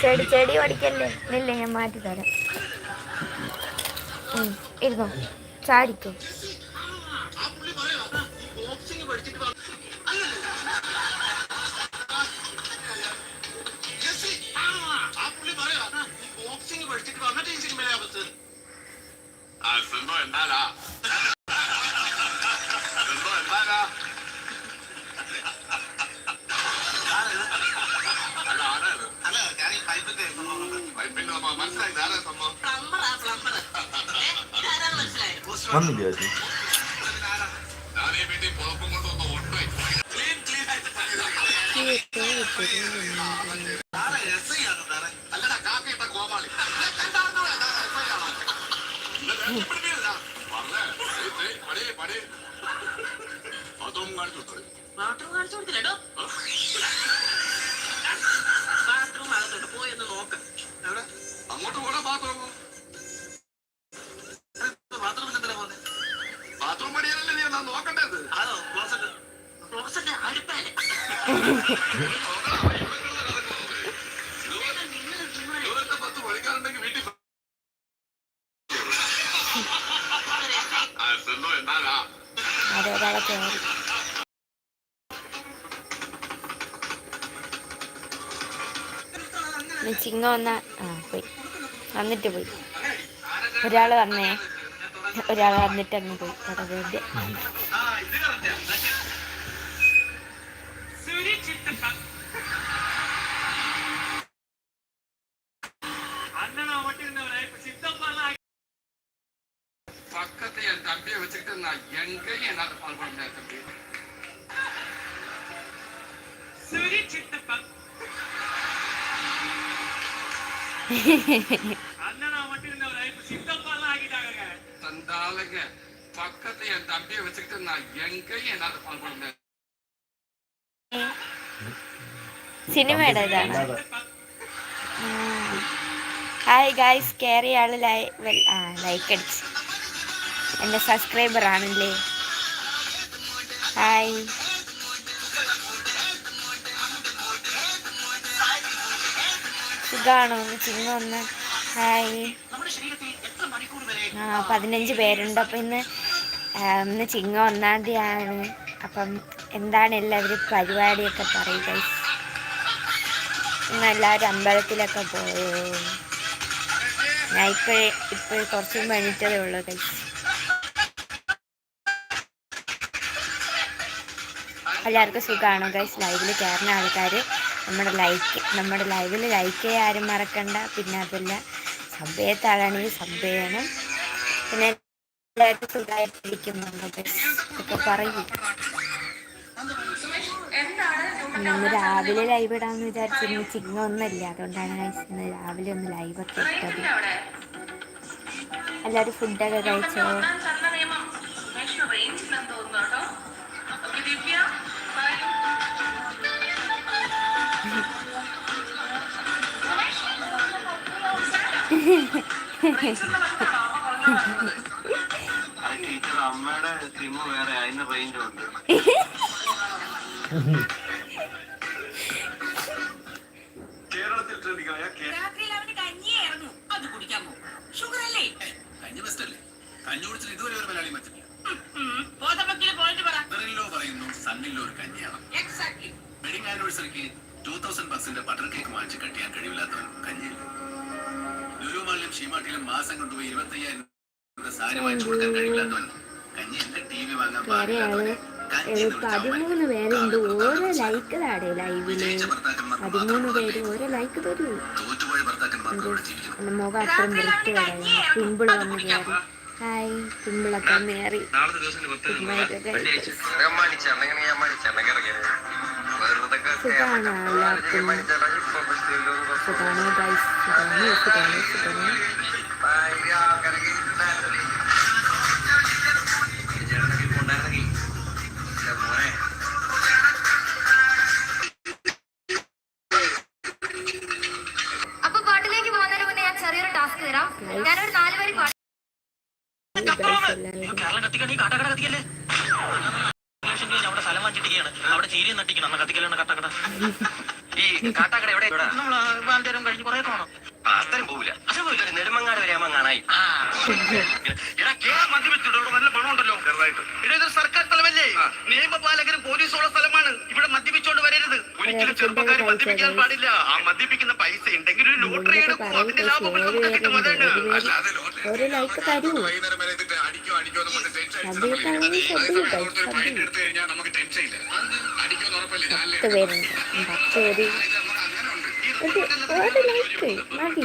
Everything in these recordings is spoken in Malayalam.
ചെടി ചെടി ഓടിക്കല്ലേ ഇല്ല ഞാൻ മാറ്റി തരാം. ഇരുന്നോ ചാടിക്കോ. പടേ ചേച്ചി അതും കാണിച്ചു കൊടുത്തത് ബാത്റൂം കാണിച്ചു കൊടുത്തില്ലട്ടോ ബാത്റൂം അകത്തോട്ട് പോയി ഒന്ന് നോക്ക്. എവിടെ? അങ്ങോട്ട് പോടാ ബാത്റൂം. അതെ ഒരാളെ കയറി ചിങ്ങ വന്ന ആ പോയി. വന്നിട്ട് പോയി. ഒരാൾ വന്നേ. ഒരാൾ വന്നിട്ട് അങ്ങ് പോയി. അതുകൊണ്ട് பக்கத்து என் தம்பியை வச்சுக்கிட்டு நான் எங்கேயும் என்னால பால் பண்ண முடியாது தம்பி தந்தாளுங்க பக்கத்து என் தம்பியை வச்சுக்கிட்டு நான் எங்கேயும் என்னால பால் பண்ண முடியாது സിനിമയുടെ ഇതാണ് ഹായ് ഗായ്സ് കയറിയ ആള് ലൈ വെൽ- ആ ലൈക്ക് അടിച്ച് എന്റെ സബ്സ്ക്രൈബർ ആണല്ലേ ഹായ്. സുഖാണോ? ചിങ്ങ ഒന്ന്. ഹായ്. ആ പതിനഞ്ച് പേരുണ്ട്. അപ്പം ഇന്ന് ഇന്ന് ചിങ്ങ ഒന്നാം തീയതിയാണ്. അപ്പം എന്താണ് എല്ലാവരും പരിപാടിയൊക്കെ പറയുക. ഇന്ന് എല്ലാവരും അമ്പലത്തിലൊക്കെ പോയോ? ഞാൻ ഇപ്പോഴേ ഇപ്പോൾ കുറച്ച് മുമ്പ് ഉള്ളൂ കൈസ് എല്ലാവർക്കും സുഖമാണോ ഗൈസ് ലൈവിൽ കയറുന്ന ആൾക്കാർ നമ്മുടെ ലൈക്ക് നമ്മുടെ ലൈവിൽ ലൈക്ക് ചെയ്യാൻ ആരും മറക്കണ്ട. പിന്നെ അതല്ല സഭയത്താളാണെങ്കിൽ സബ് ചെയ്യണം പിന്നെ എല്ലാവർക്കും സുഖമായിട്ടിരിക്കുന്നുണ്ടോ. ഗൈസ് ഒക്കെ പറയൂ. ഇന്ന് രാവിലെ ലൈവ് ഇടാമെന്ന് വിചാരിച്ചിരുന്നു ചിങ്ങ ഒന്നല്ലേ അതുകൊണ്ടാണ് ഗൈസ് ഇന്ന് രാവിലെ ഒന്ന് ലൈവ് ഒക്കെ ഇട്ടത്. എല്ലാവരും ഫുഡൊക്കെ കഴിച്ചോ? അമ്മയുടെ സിം വേറെ അതിന് റേഞ്ച് ഉണ്ട് കേരളത്തിൽ ട്രെൻഡിങ്ങായ രാത്രിയിൽ അവന് കഞ്ഞിയേ ഇറങ്ങൂ അത് കുടിക്കാമോ ഷുഗർ അല്ലേ കഞ്ഞി കഞ്ഞി കുടിച്ചിട്ട് ഇതുവരെ ഒരു മലയാളി പറ്റില്ല ബോധവക്കിൽ പോയിട്ട് പറ ബെറിലോ പറയുന്നു സണ്ണിലോ ഒരു കഞ്ഞിയാണ് എക്സാക്ട്ലി വെഡിങ് ആനിവേഴ്സറിക്ക് ടൂ തൗസൻഡ് ബക്സിന്റെ ബട്ടർ കേക്ക് വാങ്ങിച്ച് കട്ടിയാൻ കഴിവില്ലാത്തവൻ കഞ്ഞിയില്ല? ലുലു മാളിലും ഷീമാട്ടിലും മാസം കൊണ്ടുപോയി ഇരുപത്തി അയ്യായിരം രൂപ സാരി വാങ്ങിച്ചു കൊടുക്കാൻ കഴിവില്ലാത്തവൻ കഞ്ഞി എന്റെ ടി വി വാങ്ങാൻ ഒരു പതിമൂന്ന് പേരുണ്ട്. ഓരോ ലൈക്ക് താടെ ലൈവിൽ പതിമൂന്ന് പേര് ഓരോ ലൈക്ക് തരൂ. മുഖം പിമ്പിൾ വന്ന് കയറി ഹായ് പിമ്പിളൊക്കെ കയറി സുഖമായിട്ടൊക്കെ വെറുതെ സുഖാണ് എല്ലാവർക്കും സുഖാണ് ഗൈസ് സുഖാണ് സുഖാണ് സുഖാണ് കാട്ടാക്കട എവിടെ? കഴിഞ്ഞ് കുറെ പോണം പോവില്ല. അത് നെടുമങ്ങാട് വരെ കാണായി നല്ല പണമുണ്ടല്ലോ. ചെറുതായിട്ട്. സർക്കാർ സ്ഥലമല്ലേ? നിയമപാലകരും പോലീസുള്ള സ്ഥലമാണ്. ഇവിടെ ഒരിക്കലും ചെറുപ്പക്കാർ മദ്യപിക്കാൻ പാടില്ല. ആ മദ്യപിക്കുന്ന പൈസ ഉണ്ടെങ്കിൽ ഒരു ലോട്ടറി എടുക്കും അതിന്റെ ലാഭം നമുക്ക് കിട്ടും അതാണ്. അല്ലാതെ ലോട്ടറി ഒരു ലൈക്ക് തരൂ. പത്ത് പേരുണ്ട്. പത്ത് പേര്. ഒരു മതി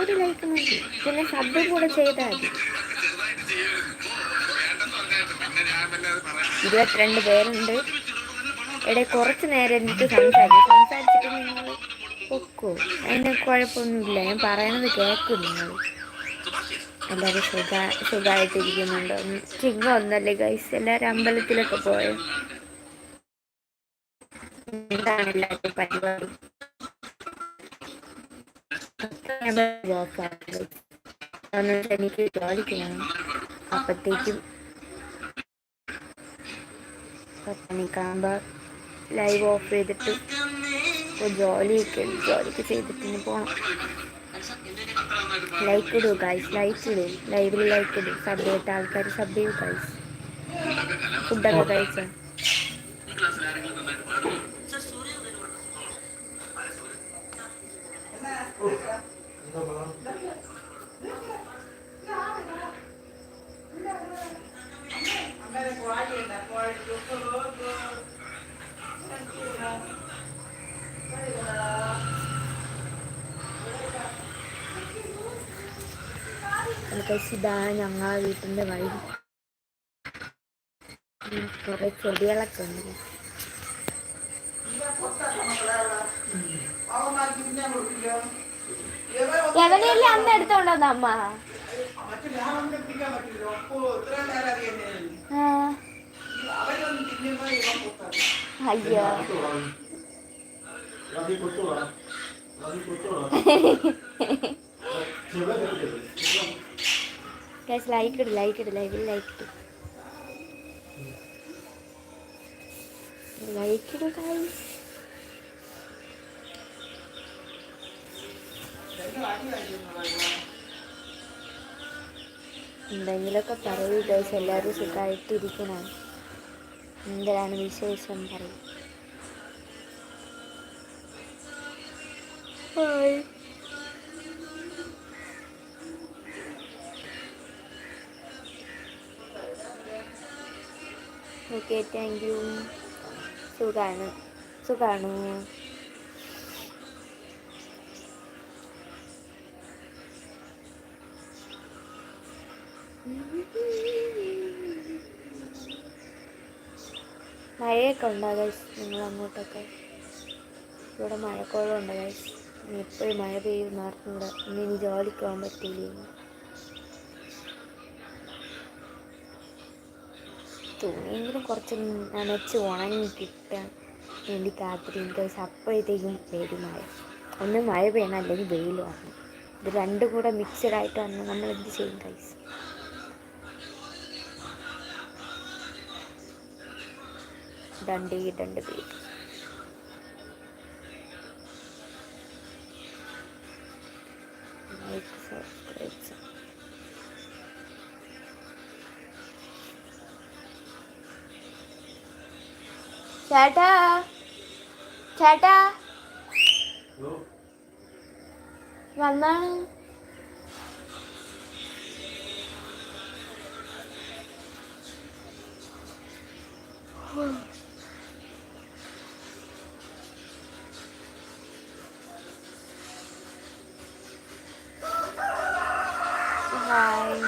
ഒരു ലൈക്ക് മതി. പിന്നെ സബ് കൂടെ ചെയ്താൽ മതി. ഇരുപത്തിരണ്ട് പേരുണ്ട്. ഇടയിൽ കുറച്ച് നേരം എനിക്ക് സംസാരിക്കും. സംസാരിച്ചിട്ട് നിങ്ങൾ ഒക്കോ അതിന് കുഴപ്പമൊന്നുമില്ല. ഞാൻ പറയണത് കേൾക്കും നിങ്ങൾ. എല്ലാവരും സുഖ സുഖമായിട്ടിരിക്കുന്നുണ്ടോ? ചിങ്ങ ഒന്നല്ലേ ഗൈസ് എല്ലാവരും അമ്പലത്തിലൊക്കെ പോയോ? എന്താണ് എല്ലാവരും പരിപാടി? എനിക്ക് ജോലിക്കണം പോകണം അപ്പത്തേക്കും പത്തണിക്കാകുമ്പോൾ ലൈവ് ഓഫ് ചെയ്തിട്ട് ഇപ്പോൾ ജോലിയൊക്കെ ജോലിയൊക്കെ ചെയ്തിട്ട് ഇനി പോകണം ലൈക്ക് ഇടൂ ഗൈസ് ലൈക്ക് ഇടൂ. ലൈവിൽ ലൈക്ക് ഇടൂ. സബ് ചെയ്തിട്ട് ആൾക്കാർ സബ് ചെയ്യൂ ഗൈസ് ഫുഡൊക്കെ കഴിച്ചോ? ഗൈസ് ഇതാണ് ഞങ്ങളെ വീട്ടിന്റെ വഴി. കുറേ ചെടികളൊക്കെ ഉണ്ട്. എവിടെയല്ലേ അന്ന് എടുത്തോണ്ടെന്ന് അമ്മ? ആ. അയ്യോ. ഗൈസ് ലൈക്ക് ഇട് ലൈക്ക് ഇട് ലൈവിൽ ലൈക്ക് ഇട്. ലൈക്ക് ഇട് ഗൈസ് എന്തെങ്കിലുമൊക്കെ പറയൂ ഗൈസ് എല്ലാവരും സുഖമായിട്ടിരിക്കണം. എന്തിനാണ് വിശേഷം? പറയും. ഹായ് ഓക്കെ താങ്ക് യു സുഖാണ്. സുഖാണ്. മഴയൊക്കെ ഉണ്ടോ ഗൈസ് നിങ്ങൾ അങ്ങോട്ടൊക്കെ? ഇവിടെ മഴക്കോളമുണ്ട് ഗൈസ് ഇനി എപ്പോഴും മഴ പെയ്യും അറിഞ്ഞൂടെ ഇനി ഇനി ജോലിക്ക് പോകാൻ പറ്റില്ല തുണിയെങ്കിലും കുറച്ച് നനച്ച് ഉണങ്ങി കിട്ടാൻ വേണ്ടി കാത്തിരിക്കുന്നത് അപ്പോഴത്തേക്കും വരും മഴ. ഒന്ന് മഴ പെയ്യണം അല്ലെങ്കിൽ വെയിൽ വരണം. ഇത് രണ്ടും കൂടെ മിക്സഡ് ആയിട്ട് വന്ന് നമ്മൾ എന്ത് ചെയ്യും കൈസ് രണ്ട് ഈ രണ്ട് പേര് സബ്സ്ക്രൈബ് ചേട്ടാ ചേട്ടാ വന്നാണ് ഹായ്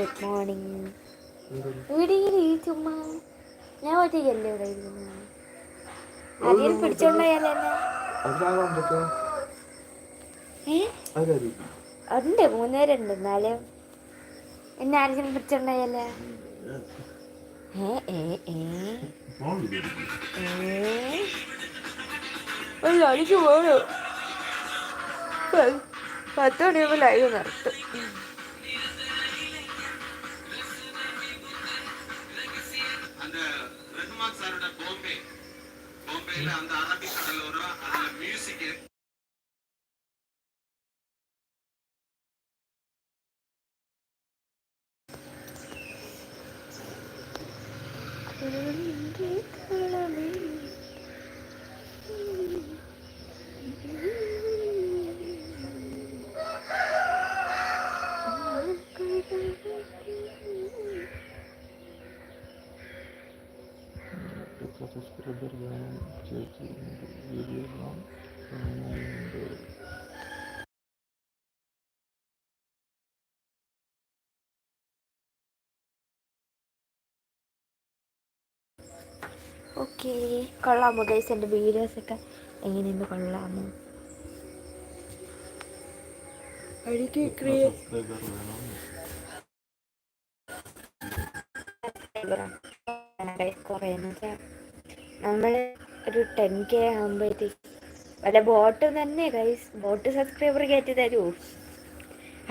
ഗുഡ് മോർണിംഗ് ഇവിടെ ചുമ്മാ ഞാൻ ഒറ്റയ്ക്കല്ലേ ഇവിടെ ഇരിക്കുന്നത് അതിൽ പിടിച്ചോണ്ടായാലേ ഉണ്ട് മൂന്നുപേരുണ്ട് എന്നാലും. എന്നെ ആരെങ്കിലും പിടിച്ചോണ്ടായാലേ പത്ത് മണിയാകുമ്പോൾ ലൈവ് നിർത്തും அந்த ரஹ்மான் சாரோட பாம்பே பாம்பேல அந்த அரபிக் கடலோரம் அதுல மியூசிக் ഓക്കെ. കൊള്ളാമോ ഗൈസ് എന്റെ വീഡിയോസൊക്കെ എങ്ങനെയുണ്ട്? കൊള്ളാമോ? എനിക്ക് നമ്മൾ ഒരു ടെൻ കെ ആകുമ്പോഴത്തേക്ക് വല്ല ബോട്ട് തന്നെ ഗൈസ് ബോട്ട് സബ്സ്ക്രൈബർ കയറ്റി തരൂ.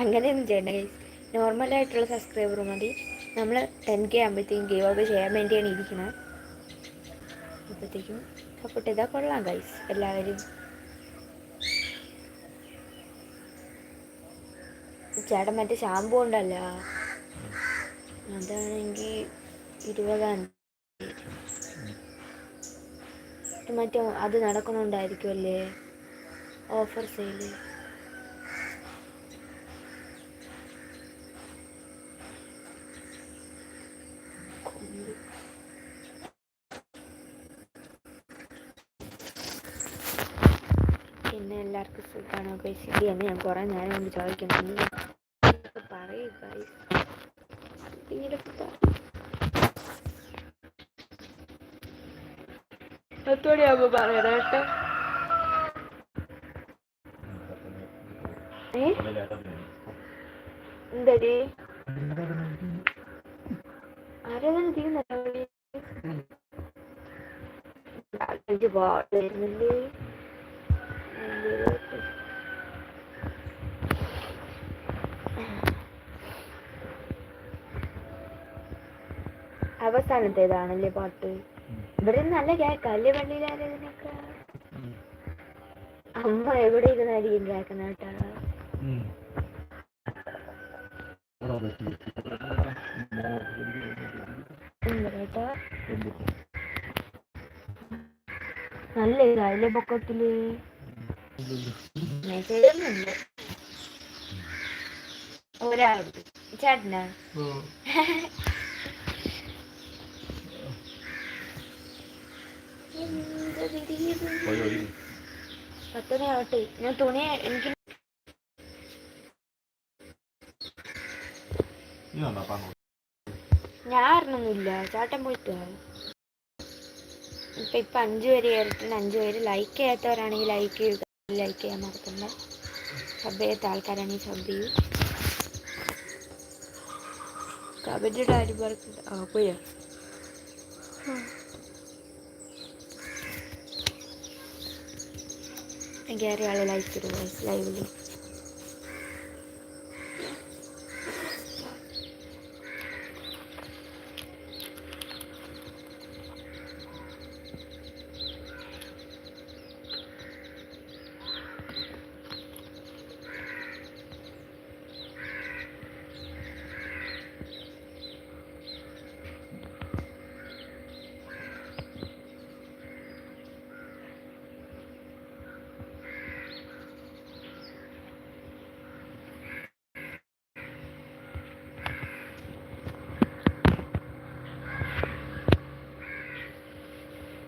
അങ്ങനെയൊന്നും ചെയ്യണ്ട ഗൈസ് നോർമലായിട്ടുള്ള സബ്സ്ക്രൈബർ മതി. നമ്മൾ ടെൻ കെ ആകുമ്പോഴത്തേക്കും ഗീവ് ഔട്ട് ചെയ്യാൻ വേണ്ടിയാണ് ഇരിക്കുന്നത് അപ്പോഴത്തേക്കും സപ്പോർട്ട് കൊള്ളാം ഗൈസ് എല്ലാവരും. ചേട്ടൻ മറ്റേ ഷാമ്പു ഉണ്ടല്ല അതാണെങ്കിൽ ഇരുപതാം മറ്റേ അത് നടക്കണുണ്ടായിരിക്കുമല്ലേ ഓഫർ സെയിൽ പിന്നെ എല്ലാവർക്കും തന്നെ ഞാൻ കുറേ നേരം കൊണ്ട് ചോദിക്കുന്നു പറയൂ ഗൈസ് പറയൂ പത്തുമണിയാകുമ്പോ പറയണം കേട്ടോ. ഏ? എന്തടി? ആരാധന തീർന്നല്ലോ എനിക്ക് വരുന്നുണ്ട്. അവസാനത്തേതാണല്ലേ പാട്ട്? ഇവിടെ നല്ല കേക്കല്ലേ പള്ളിയിലാരതിനൊക്കെ അമ്മ എവിടെ ഇരുന്നായിരിക്കും കേക്കുന്ന കേട്ടാ? നല്ല ഇതായില്ലേ പൊക്കത്തിൽ. ഒരാളുണ്ട്. ചേട്ടനാ എന്തൊരിത് ഇത്? പത്തര ഞാൻ തുണി എനിക്ക് ഞാൻ അറിഞ്ഞൊന്നുമില്ല ചാട്ടൻ പോയിട്ട്. ഇപ്പൊ ഇപ്പൊ അഞ്ചു പേര് കയറിട്ടുണ്ട് അഞ്ചു പേര് ലൈക്ക് ചെയ്യാത്തവരാണെങ്കിൽ ലൈക്ക് ചെയ്യുക ലൈക്ക് ചെയ്യാൻ മറക്കണ്ട. സബ് ചെയ്യാത്ത ആൾക്കാരാണെങ്കിൽ സബ് ചെയ്യും. കബഡിയുടെ ആരും പറക്കണ്ട ആ പോയാ കയറി ആളെ ലൈക്ക് ഇടുക ലൈവിൽ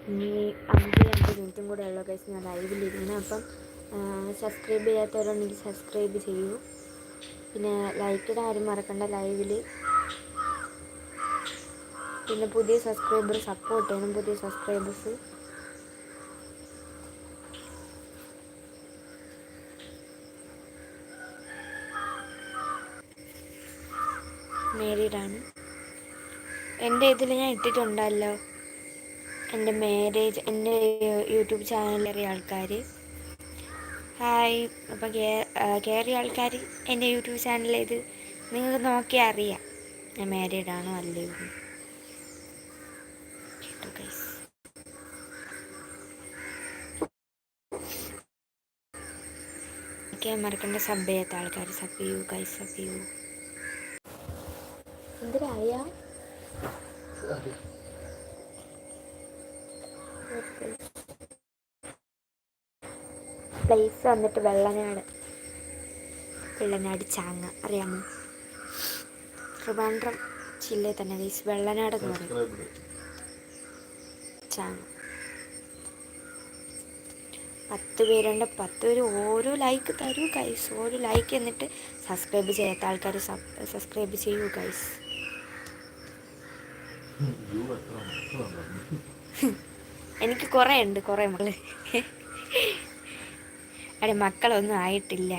ഇനി അഞ്ച് അഞ്ച് മിനിറ്റും കൂടെ ഉള്ളു കേസ് ഞാൻ ലൈവിലിരുന്നു അപ്പം സബ്സ്ക്രൈബ് ചെയ്യാത്തവരുണ്ടെങ്കിൽ സബ്സ്ക്രൈബ് ചെയ്യൂ. പിന്നെ ലൈക്കിടാൻ ആരും മറക്കണ്ട ലൈവിൽ പിന്നെ പുതിയ സബ്സ്ക്രൈബർ സപ്പോർട്ട് ചെയ്യണം പുതിയ സബ്സ്ക്രൈബേഴ്സ് മേരീഡാണ് എന്റെ ഇതിൽ ഞാൻ ഇട്ടിട്ടുണ്ടല്ലോ. എന്റെ മാരേജ് എന്റെ യൂട്യൂബ് ചാനലിലേറിയ ആൾക്കാർ ഹായ് അപ്പം കയറിയ ആൾക്കാർ എന്റെ യൂട്യൂബ് ചാനലേത് നിങ്ങൾക്ക് നോക്കിയാൽ അറിയാം. ഞാൻ മാരീഡ് ആണോ ഗൈസ് ഒക്കെ മറക്കണ്ട സബ് ചെയ്യാത്ത ആൾക്കാർ സബ് ചെയ്യൂ കൈ സബ് ചെയ്യൂ. എന്തിനായ പ്ലേസ് വന്നിട്ട് വെള്ളനാട്. വെള്ളനാട് ചാങ്ങ. അറിയാമോ? ട്രിവാൻഡ്രം ജില്ലയിൽ തന്നെ ഗൈസ് വെള്ളനാട് എന്ന് പറയും. ചാങ്ങ. പത്ത് പേരുണ്ട്. പത്ത് പേര് ഓരോ ലൈക്ക് തരൂ ഗൈസ് ഓരോ ലൈക്ക് എന്നിട്ട് സബ്സ്ക്രൈബ് ചെയ്യാത്ത ആൾക്കാർ സബ്സ്ക്രൈബ് ചെയ്യൂ ഗൈസ് എനിക്ക് കുറേ ഉണ്ട് കുറേ മക്കൾ അടെ മക്കളൊന്നും ആയിട്ടില്ല.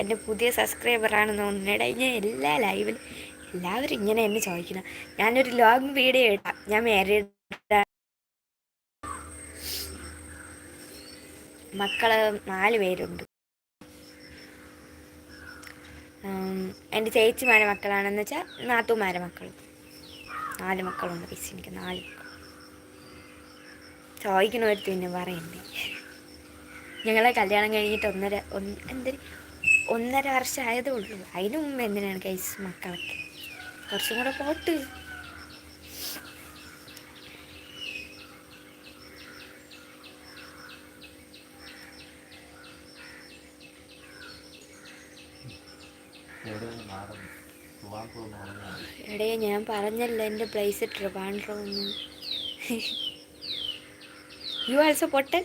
എന്റെ പുതിയ സബ്സ്ക്രൈബറാണെന്ന് തോന്നുന്നു ഞാൻ എല്ലാ ലൈവിലും എല്ലാവരും ഇങ്ങനെ എന്നെ ചോദിക്കണം. ഞാനൊരു ലോങ് വീഡിയോ ഇടാം. ഞാൻ മാരീഡ് മക്കൾ നാല് പേരുണ്ട്. എന്റെ ചേച്ചിമാരെ മക്കളാണെന്ന് വെച്ചാൽ നാത്തൂമാരെ മക്കൾ നാല് മക്കളുണ്ട്. പിസിനിക്ക് നാല് മക്കൾ ചോദിക്കണവരുത്ത് പിന്നെ പറയണ്ടേ? ഞങ്ങളെ കല്യാണം കഴിഞ്ഞിട്ട് ഒന്നര ഒന്ന് എന്തൊരു ഒന്നര വർഷം ആയതേ ഉള്ളൂ. അതിനു മുമ്പ് എന്തിനാണ് കൈസ് മക്കളൊക്കെ? കുറച്ചും കൂടെ പോട്ട്. എടേ ഞാൻ പറഞ്ഞല്ലോ എന്റെ പ്ലേസ് ട്രിവാൻഡ്രം യു ആൾസോ പൊട്ടൻ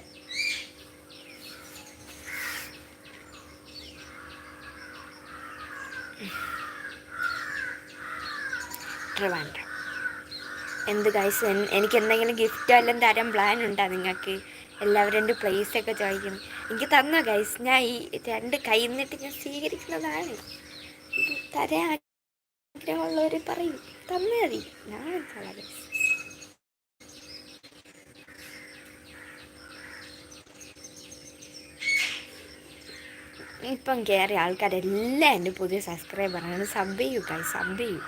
ട്രിവാൻഡ്രം എന്ത് ഗൈസ് എനിക്ക് എന്തെങ്കിലും ഗിഫ്റ്റ് വല്ലതും തരാൻ പ്ലാൻ ഉണ്ടോ നിങ്ങൾക്ക്? എല്ലാവരും എന്റെ പ്ലേസ് ഒക്കെ ചോദിക്കണം എനിക്ക് തന്നോ ഗൈസ് ഞാൻ ഈ രണ്ട് കൈ നിന്നിട്ട് ഞാൻ സ്വീകരിക്കുന്നതാണ്. തരാൻ ആഗ്രഹമുള്ളവർ പറയും. തന്നേ മതി. ഞാൻ ഗൈസ് ഇപ്പം കയറിയ ആൾക്കാരെല്ലാം എന്റെ പുതിയ സബ്സ്ക്രൈബറാണ് സബ് ചെയ്യൂ കൈ സബ് ചെയ്യൂ.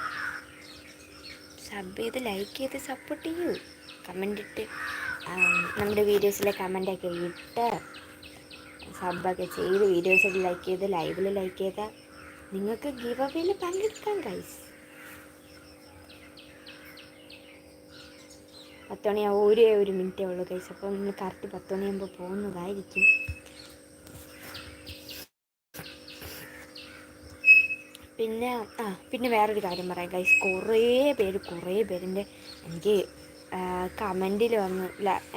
സബ് ചെയ്ത് ലൈക്ക് ചെയ്ത് സപ്പോർട്ട് ചെയ്യൂ. കമന്റ് ഇട്ട് നമ്മുടെ വീഡിയോസിലെ കമന്റൊക്കെ ഇട്ട് സബൊക്കെ ചെയ്ത് വീഡിയോസൊക്കെ ലൈക്ക് ചെയ്ത് ലൈവിൽ ലൈക്ക് ചെയ്താൽ നിങ്ങൾക്ക് ഗിവ് അവയിൽ പങ്കെടുക്കാം കൈസ് പത്ത് ഒരേ ഒരു മിനിറ്റേ ഉള്ളൂ കൈസ് അപ്പോൾ നിങ്ങൾ കറക്റ്റ് പത്തുമണിയാകുമ്പോൾ പോകുന്നതായിരിക്കും. പിന്നെ ആ പിന്നെ വേറൊരു കാര്യം പറയാം. ഗൈസ് കുറേ പേര് കുറേ പേരിന്റെ എനിക്ക് കമന്റിൽ വന്ന്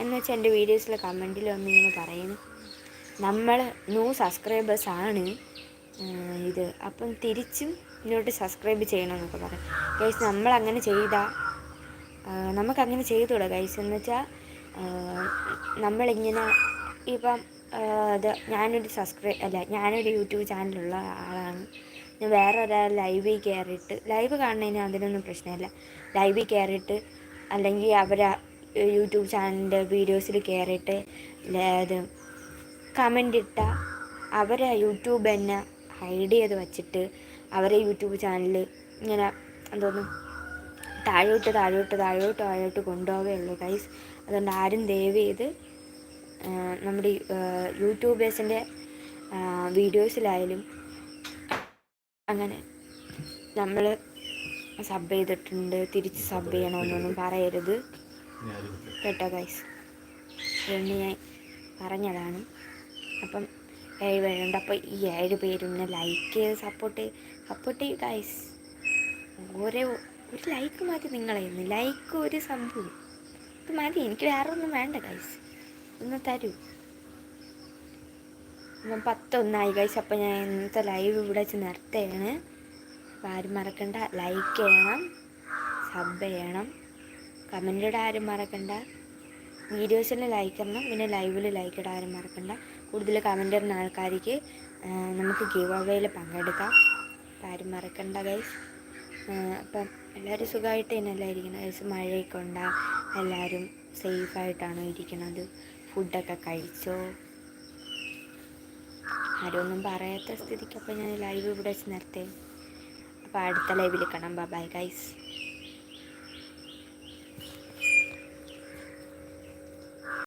എന്ന് വെച്ചാൽ എന്റെ വീഡിയോസിലെ കമന്റിൽ വന്ന് ഇങ്ങനെ പറയുന്നു നമ്മൾ ന്യൂ സബ്സ്ക്രൈബേഴ്സ് ആണ് ഇത്. അപ്പം തിരിച്ചും ഇങ്ങോട്ട് സബ്സ്ക്രൈബ് ചെയ്യണമെന്നൊക്കെ പറയും. ഗൈസ് നമ്മളങ്ങനെ ചെയ്താൽ നമുക്കങ്ങനെ ചെയ്തുകൂടാ ഗൈസ് എന്ന് വെച്ചാൽ നമ്മളിങ്ങനെ ഇപ്പം അത് ഞാനൊരു സബ്സ്ക്രൈബ് അല്ല ഞാനൊരു യൂട്യൂബ് ചാനലുള്ള ആളാണ്. വേറെ ഒരാൾ ലൈവിൽ കയറിയിട്ട് ലൈവ് കാണുന്നതിന് അതിനൊന്നും പ്രശ്നമില്ല. ലൈവിൽ കയറിയിട്ട് അല്ലെങ്കിൽ അവരെ യൂട്യൂബ് ചാനലിന്റെ വീഡിയോസിൽ കയറിയിട്ട് അത് കമന്റ് ഇട്ട അവരെ യൂട്യൂബ് തന്നെ ഹൈഡ് ചെയ്ത് വച്ചിട്ട് അവരെ യൂട്യൂബ് ചാനൽ ഇങ്ങനെ എന്തോന്നു താഴോട്ട് താഴോട്ട് താഴോട്ട് താഴോട്ട് കൊണ്ടുപോവേ ഗൈസ് അതുകൊണ്ട് ആരും ദയവ് ചെയ്ത് നമ്മുടെ യൂട്യൂബേഴ്സിന്റെ വീഡിയോസിലായാലും അങ്ങനെ നമ്മൾ സബ് ചെയ്തിട്ടുണ്ട് തിരിച്ച് സബ് ചെയ്യണമെന്നൊന്നും പറയരുത്. കേട്ടോ ഗൈസ് എന്ന് ഞാൻ പറഞ്ഞതാണ്. അപ്പം ഏഴ് പേരുണ്ട് അപ്പോൾ ഈ ഏഴ് പേരും ലൈക്ക് ചെയ്ത് സപ്പോർട്ട് സപ്പോർട്ട് ചെയ്യും ഗൈസ് ഓരോ ഒരു ലൈക്ക് മതി നിങ്ങളെ ലൈക്ക് ഒരു സംഭവം. ഇത് മതി. എനിക്ക് വേറെ ഒന്നും വേണ്ട ഗൈസ് ഒന്ന് തരൂ. അപ്പം പത്തൊന്നായി കഴിച്ച് അപ്പം ഞാൻ ഇന്നത്തെ ലൈവ് ഇവിടെ വെച്ച് നിർത്തുകയാണ്. അപ്പം ആരും മറക്കണ്ട. ലൈക്ക് ചെയ്യണം. സബ് ചെയ്യണം. കമന്റിടാൻ ആരും മറക്കണ്ട. വീഡിയോസിൽ ലൈക്ക് ഇടണം. പിന്നെ ലൈവിൽ ലൈക്ക് ഇടാൻ ആരും മറക്കണ്ട. കൂടുതൽ കമന്റ് ഇടുന്ന ആൾക്കാർക്ക് നമുക്ക് ഗീവ് അവയിൽ പങ്കെടുക്കാം. അപ്പം ആരും മറക്കണ്ട ഗൈസ് അപ്പം എല്ലാവരും സുഖമായിട്ട് തന്നെയല്ല ഇരിക്കുന്നത് ഗൈസ് മഴയൊക്കെ ഉണ്ടാ? എല്ലാവരും സേഫായിട്ടാണോ ഇരിക്കുന്നത്? ഫുഡൊക്കെ കഴിച്ചോ? ആരും ഒന്നും പറയാത്ത സ്ഥിതിക്ക് അപ്പോൾ ഞാൻ ലൈവ് ഇവിടെ വെച്ച് നിർത്തേ. അപ്പോൾ അടുത്ത ലൈവിൽ കാണാം. Bye guys